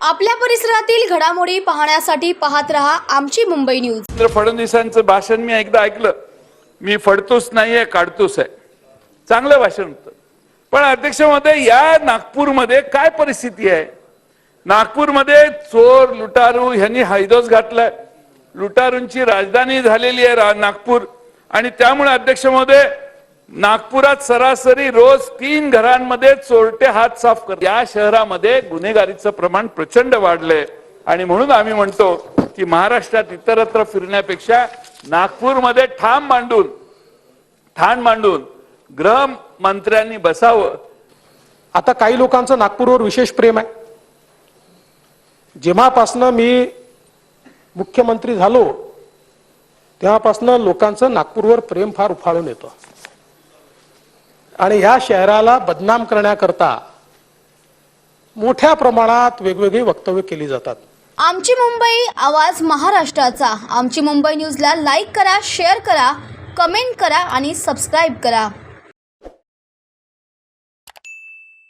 आपल्या परिसरातील घडामोडी पाहण्यासाठी पाहत रहा आमची मुंबई न्यूज. फडणवीसांचं भाषण मी एकदा ऐकलं. मी फडतोच नाहीये काढतोच आहे. चांगलं भाषण होतं. पण अध्यक्ष महोदय या नागपूरमध्ये काय परिस्थिती आहे? नागपूरमध्ये चोर लुटारू ह्यांनी हैदोस घातलाय. लुटारूंची राजधानी झालेली आहे रा- नागपूर. आणि त्यामुळे अध्यक्ष महोदय नागपुरात सरासरी रोज तीन घरांमध्ये चोरटे हात साफ कर या शहरामध्ये गुन्हेगारीचं प्रमाण प्रचंड वाढलंय. आणि म्हणून आम्ही म्हणतो की महाराष्ट्रात इतरत्र फिरण्यापेक्षा नागपूरमध्ये ठाम मांडून ठाण मांडून गृहमंत्र्यांनी बसावं. आता काही लोकांचं नागपूरवर विशेष प्रेम आहे. जेव्हापासनं मी मुख्यमंत्री झालो तेव्हापासनं लोकांचं नागपूरवर प्रेम फार उफाळून येतं. आणि ह्या शहराला बदनाम करण्याकरता मोठ्या प्रमाणात वेगवेगळी वक्तव्य केली जातात. आमची मुंबई आवाज महाराष्ट्राचा. आमची मुंबई न्यूजला लाईक करा शेअर करा कमेंट करा आणि सबस्क्राईब करा.